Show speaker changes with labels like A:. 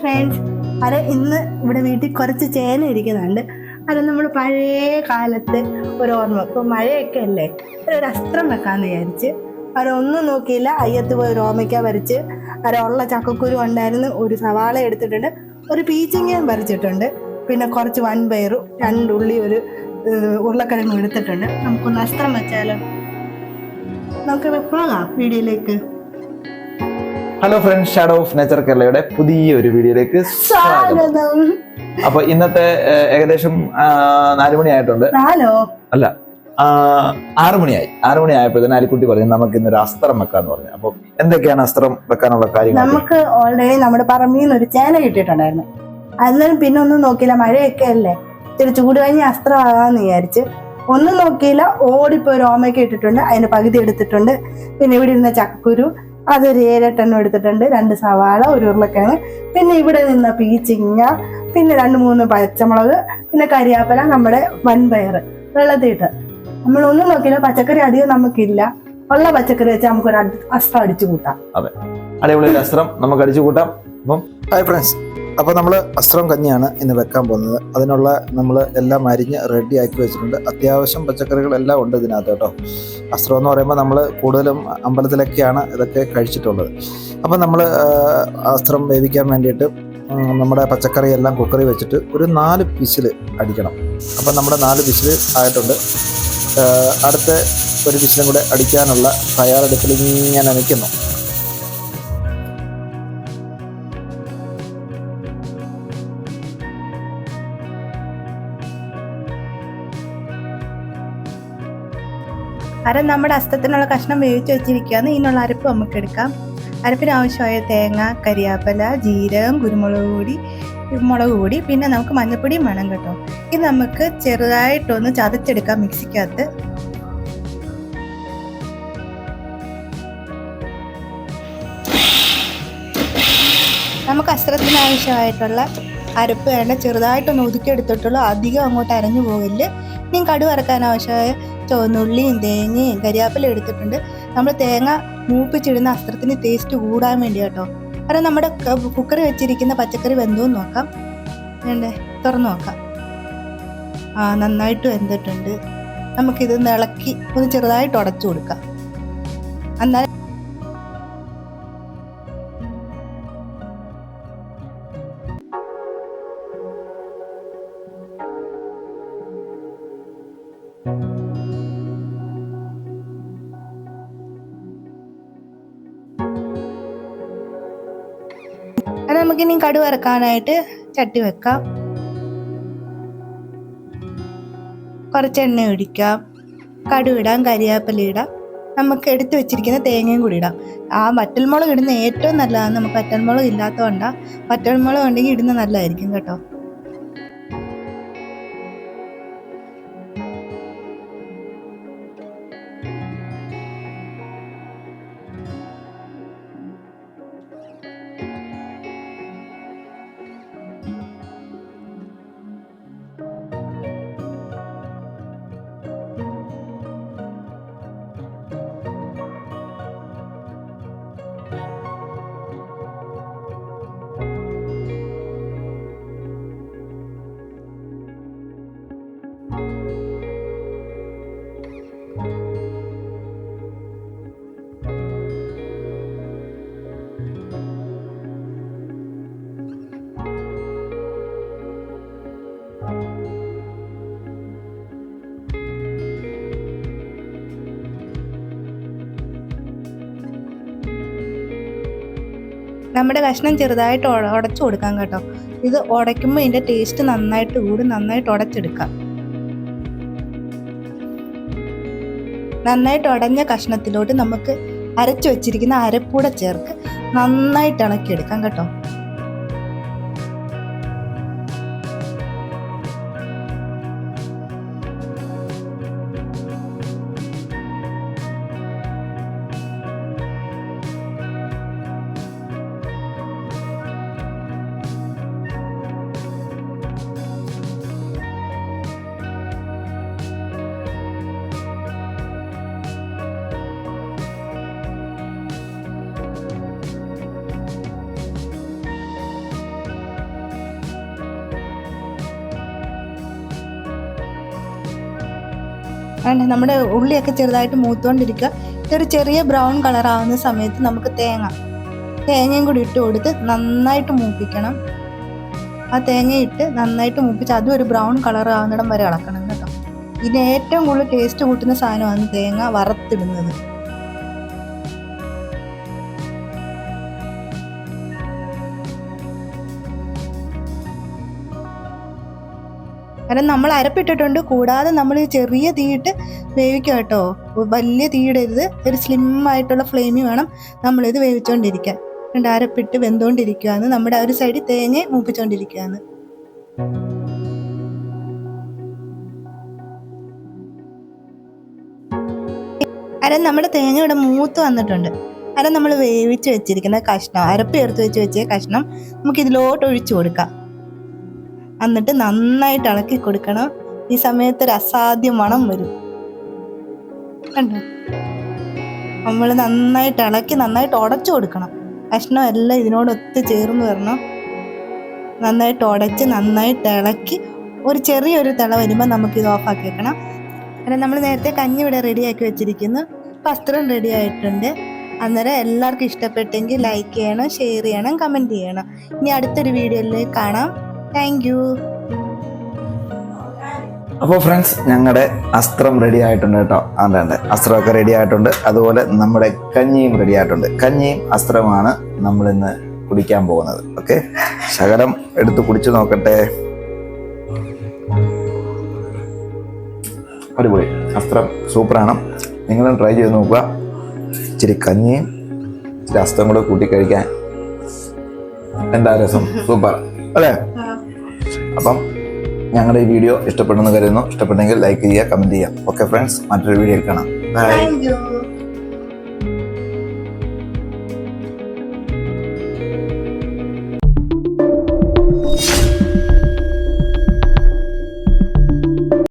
A: Friends അത് ഇന്ന് ഇവിടെ വീട്ടിൽ കുറച്ച് ചേന ഇരിക്കുന്നുണ്ട്. അത് നമ്മൾ പഴയ കാലത്ത് ഒരു ഓർമ്മ. ഇപ്പോൾ മഴയൊക്കെ അല്ലേ? ഒരു അസ്ത്രം വെക്കാമെന്ന് വിചാരിച്ച്. അവരൊന്നും നോക്കിയില്ല. അയ്യത്ത് പോയി ഒരു ഓമയ്ക്ക വരച്ച്. അവരുള്ള ചക്കക്കുരു ഉണ്ടായിരുന്നു. ഒരു സവാള എടുത്തിട്ടുണ്ട്. ഒരു പീച്ചിങ്ങയും വരച്ചിട്ടുണ്ട്. പിന്നെ കുറച്ച് വൻപയറും രണ്ടുള്ളി ഒരു ഉരുളക്കിഴങ്ങും എടുത്തിട്ടുണ്ട്. നമുക്കൊന്ന് അസ്ത്രം വെച്ചാലോ? നമുക്ക് പോകാം വീഡിയോയിലേക്ക്.
B: Hello friends shadow of nature കേരളയുടെ പുതിയ ഒരു വീഡിയോയിലേക്ക് സ്വാഗതം. അപ്പൊ ഇന്നത്തെ ഏകദേശം നാലു മണിയായിട്ടുണ്ട്. അല്ല ആറുമണിയായി ആറുമണി മണിയായി. തന്നെ മണി ആയപ്പോഴത്തേന് അലിക്കുട്ടി പറഞ്ഞു നമുക്ക് ഇന്നൊരു അസ്ത്രം വെക്കാന്ന് പറഞ്ഞു. അപ്പൊ എന്തൊക്കെയാണ് അസ്ത്രം വെക്കാനുള്ള കാര്യങ്ങൾ
A: നമുക്ക് ഓൾറെഡി നമ്മുടെ പറമ്പിൽ നിന്ന് ഒരു ചേന കിട്ടിയിട്ടുണ്ടായിരുന്നു. അന്നേരം പിന്നെ ഒന്നും നോക്കിയില്ല മഴയൊക്കെ അല്ലേ? ഇത്തിരി ചൂട് കഴിഞ്ഞ് അസ്ത്രമാകാന്ന് വിചാരിച്ച്. ഒന്നും നോക്കിയില്ല ഓടിപ്പോ ഒരു ഓമയൊക്കെ ഇട്ടിട്ടുണ്ട് അതിന്റെ പകുതി എടുത്തിട്ടുണ്ട്. പിന്നെ ഇവിടെ ഇരുന്ന ചക്കുരു അതൊരു ഏഴെട്ടെണ്ണം എടുത്തിട്ടുണ്ട്. രണ്ട് സവാള ഒരു ഉരുളക്കിഴങ്ങ് പിന്നെ ഇവിടെ നിന്ന് പീച്ചിങ്ങ പിന്നെ രണ്ട് മൂന്ന് പച്ചമുളക് പിന്നെ കരിയാപ്പല നമ്മുടെ വൻപയർ വെള്ളത്തിയിട്ട് നമ്മളൊന്നും നോക്കിയില്ല പച്ചക്കറി അധികം നമുക്കില്ല. ഉള്ള പച്ചക്കറി വെച്ച് നമുക്കൊരു അസ്ത്രം അടിച്ചു കൂട്ടാം.
B: അടിപൊളി ഒരു അസ്ത്രം നമുക്ക് അടിച്ചു കൂട്ടാം. അപ്പം ഹായ് ഫ്രണ്ട്സ് അപ്പോൾ നമ്മൾ അസ്ത്രം കഞ്ഞിയാണ് ഇന്ന് വെക്കാൻ പോകുന്നത്. അതിനുള്ള നമ്മൾ എല്ലാം അരിഞ്ഞ് റെഡി ആക്കി വെച്ചിട്ടുണ്ട്. അത്യാവശ്യം പച്ചക്കറികളെല്ലാം ഉണ്ട് ഇതിനകത്ത് കേട്ടോ. അസ്ത്രം എന്ന് പറയുമ്പോൾ നമ്മൾ കൂടുതലും അമ്പലത്തിലൊക്കെയാണ് ഇതൊക്കെ കഴിച്ചിട്ടുള്ളത്. അപ്പോൾ നമ്മൾ അസ്ത്രം വേവിക്കാൻ വേണ്ടിയിട്ട് നമ്മുടെ പച്ചക്കറി എല്ലാം കുക്കറി വെച്ചിട്ട് ഒരു നാല് പിസിൽ അടിക്കണം. അപ്പം നമ്മുടെ നാല് പിസിൽ ആയിട്ടുണ്ട്. അടുത്ത ഒരു പിശിലും കൂടെ അടിക്കാനുള്ള തയ്യാറെടുപ്പിൽ ഇങ്ങനെ നിൽക്കുന്നു.
A: അര നമ്മുടെ അസ്തത്തിനുള്ള കഷ്ണം വേവിച്ച് വെച്ചിരിക്കുകയാണ്. ഇതിനുള്ള അരപ്പ് നമുക്ക് എടുക്കാം. അരപ്പിന് ആവശ്യമായ തേങ്ങ കരിയാപ്പല ജീരകം കുരുമുളക് പൊടി മുളക് പൊടി പിന്നെ നമുക്ക് മഞ്ഞൾപ്പൊടിയും വേണം കേട്ടോ. ഇത് നമുക്ക് ചെറുതായിട്ടൊന്ന് ചതച്ചെടുക്കാം മിക്സിക്കകത്ത്. നമുക്ക് അസ്ത്രത്തിന് ആവശ്യമായിട്ടുള്ള അരപ്പ് വേണ്ട. ചെറുതായിട്ടൊന്ന് ഒതുക്കിയെടുത്തിട്ടുള്ളൂ അധികം അങ്ങോട്ട് അരഞ്ഞു പോകില്ല ഇനി കടുവറക്കാൻ ആവശ്യമായ ചുവന്നുള്ളിയും തേങ്ങയും കരിയാപ്പിലും എടുത്തിട്ടുണ്ട്. നമ്മൾ തേങ്ങ മൂപ്പിച്ചിടുന്ന അസ്ത്രത്തിന് ടേസ്റ്റ് കൂടാൻ വേണ്ടി കേട്ടോ. കാരണം നമ്മുടെ കുക്കർ വെച്ചിരിക്കുന്ന പച്ചക്കറി വെന്തോന്ന് നോക്കാം. വേണ്ടേ? തുറന്നു നോക്കാം. ആ നന്നായിട്ട് വെന്തിട്ടുണ്ട്. നമുക്കിത് ഇളക്കി ഒന്ന് ചെറുതായിട്ട് ഉടച്ചു കൊടുക്കാം. എന്നാൽ നമുക്കിനി കടു വറക്കാനായിട്ട് ചട്ടി വെക്കാം. കുറച്ച് എണ്ണ ഒഴിക്കാം. കടു ഇടാം കരിയാപ്പല ഇടാം. നമുക്ക് എടുത്തു വെച്ചിരിക്കുന്ന തേങ്ങയും കൂടി ഇടാം. ആ വറ്റൽമുളക് ഇടുന്ന ഏറ്റവും നല്ലതാണ് നമുക്ക് വറ്റൽമുളക് ഇല്ലാത്തതുകൊണ്ടാണ് വറ്റൽമുളക് ഉണ്ടെങ്കിൽ ഇടുന്ന നല്ലതായിരിക്കും കേട്ടോ. നമ്മുടെ കഷ്ണം ചെറുതായിട്ട് ഉട- ഉടച്ചു കൊടുക്കാം കേട്ടോ. ഇത് ഉടയ്ക്കുമ്പോൾ ഇതിന്റെ ടേസ്റ്റ് നന്നായിട്ട് കൂടി നന്നായിട്ട് ഉടച്ചെടുക്കാം. നന്നായിട്ട് ഉടഞ്ഞ കഷ്ണത്തിലോട്ട് നമുക്ക് അരച്ചു വെച്ചിരിക്കുന്ന അരപ്പൂടെ ചേർക്ക് നന്നായിട്ട് ഇളക്കിയെടുക്കാം കേട്ടോ. ആണ്. നമ്മുടെ ഉള്ളിയൊക്കെ ചെറുതായിട്ട് മൂത്തുകൊണ്ടിരിക്കുക ഇതൊരു ചെറിയ ബ്രൗൺ കളർ ആവുന്ന സമയത്ത് നമുക്ക് തേങ്ങ തേങ്ങയും കൂടി ഇട്ട് കൊടുത്ത് നന്നായിട്ട് മൂപ്പിക്കണം. ആ തേങ്ങ ഇട്ട് നന്നായിട്ട് മൂപ്പിച്ച് അതും ഒരു ബ്രൗൺ കളർ ആവുന്നിടം വരെ ഇളക്കണം കേട്ടോ. ഇതിന് ഏറ്റവും കൂടുതൽ ടേസ്റ്റ് കൂട്ടുന്ന സാധനമാണ് തേങ്ങ വറുത്തിടുന്നത്. കാരണം നമ്മൾ അരപ്പിട്ടിട്ടുണ്ട്. കൂടാതെ നമ്മൾ ചെറിയ തീയിട്ട് വേവിക്കുക കേട്ടോ. വലിയ തീയിടരുത്. ഒരു സ്ലിം ആയിട്ടുള്ള ഫ്ലെയിം വേണം നമ്മളിത് വേവിച്ചുകൊണ്ടിരിക്കാൻ രണ്ട് അരപ്പിട്ട് വെന്തുകൊണ്ടിരിക്കുകയാണ് നമ്മുടെ ഒരു സൈഡിൽ തേങ്ങ മൂപ്പിച്ചുകൊണ്ടിരിക്കുകയാണ് അര നമ്മുടെ തേങ്ങ ഇവിടെ മൂത്ത് വന്നിട്ടുണ്ട്. അര നമ്മൾ വേവിച്ച് വെച്ചിരിക്കുന്ന കഷ്ണം അരപ്പ് ചേർത്ത് വെച്ച് വെച്ച കഷ്ണം നമുക്ക് ഇതിലോട്ട് ഒഴിച്ചു കൊടുക്കാം. എന്നിട്ട് നന്നായിട്ട് ഇളക്കി കൊടുക്കണം. ഈ സമയത്ത് ഒരു അസാധ്യ മണം വരും. കണ്ടോ? നമ്മൾ നന്നായിട്ട് ഇളക്കി നന്നായിട്ട് ഉടച്ചു കൊടുക്കണം. കഷ്ണം എല്ലാം ഇതിനോട് ഒത്തു ചേർന്ന് വരണം. നന്നായിട്ട് ഉടച്ച് നന്നായിട്ട് ഇളക്കി ഒരു ചെറിയൊരു തിള വരുമ്പോൾ നമുക്കിത് ഓഫാക്കി വെക്കണം. അങ്ങനെ നമ്മൾ നേരത്തെ കഞ്ഞി ഇവിടെ റെഡിയാക്കി വെച്ചിരിക്കുന്നു. വസ്ത്രം റെഡി ആയിട്ടുണ്ട്. അന്നേരം എല്ലാവർക്കും ഇഷ്ടപ്പെട്ടെങ്കിൽ ലൈക്ക് ചെയ്യണം ഷെയർ ചെയ്യണം കമന്റ് ചെയ്യണം. ഇനി അടുത്തൊരു വീഡിയോയിൽ കാണാം. താങ്ക് യു
B: അപ്പോൾ ഫ്രണ്ട്സ് ഞങ്ങളുടെ അസ്ത്രം റെഡി ആയിട്ടുണ്ട് കേട്ടോ. അതെ അസ്ത്രമൊക്കെ റെഡി ആയിട്ടുണ്ട്. അതുപോലെ നമ്മുടെ കഞ്ഞിയും റെഡി ആയിട്ടുണ്ട്. കഞ്ഞിയും അസ്ത്രമാണ് നമ്മളിന്ന് കുടിക്കാൻ പോകുന്നത്. ഓക്കെ ശകലം എടുത്ത് കുടിച്ചു നോക്കട്ടെ. അടിപൊളി. അസ്ത്രം സൂപ്പറാണ്. നിങ്ങളും ട്രൈ ചെയ്ത് നോക്കുക. ഇച്ചിരി കഞ്ഞിയും ഇച്ചിരി അസ്ത്രം കൂടെ കൂട്ടി കഴിക്കാൻ. എന്താ രസം? സൂപ്പർ. അല്ലേ? അപ്പം ഞങ്ങളുടെ ഈ വീഡിയോ ഇഷ്ടപ്പെടുന്നു കരുതുന്നു. ഇഷ്ടപ്പെട്ടെങ്കിൽ ലൈക്ക് ചെയ്യുക കമന്റ് ചെയ്യുക. ഓക്കെ ഫ്രണ്ട്സ് മറ്റൊരു വീഡിയോയിൽ കാണാം. ബൈ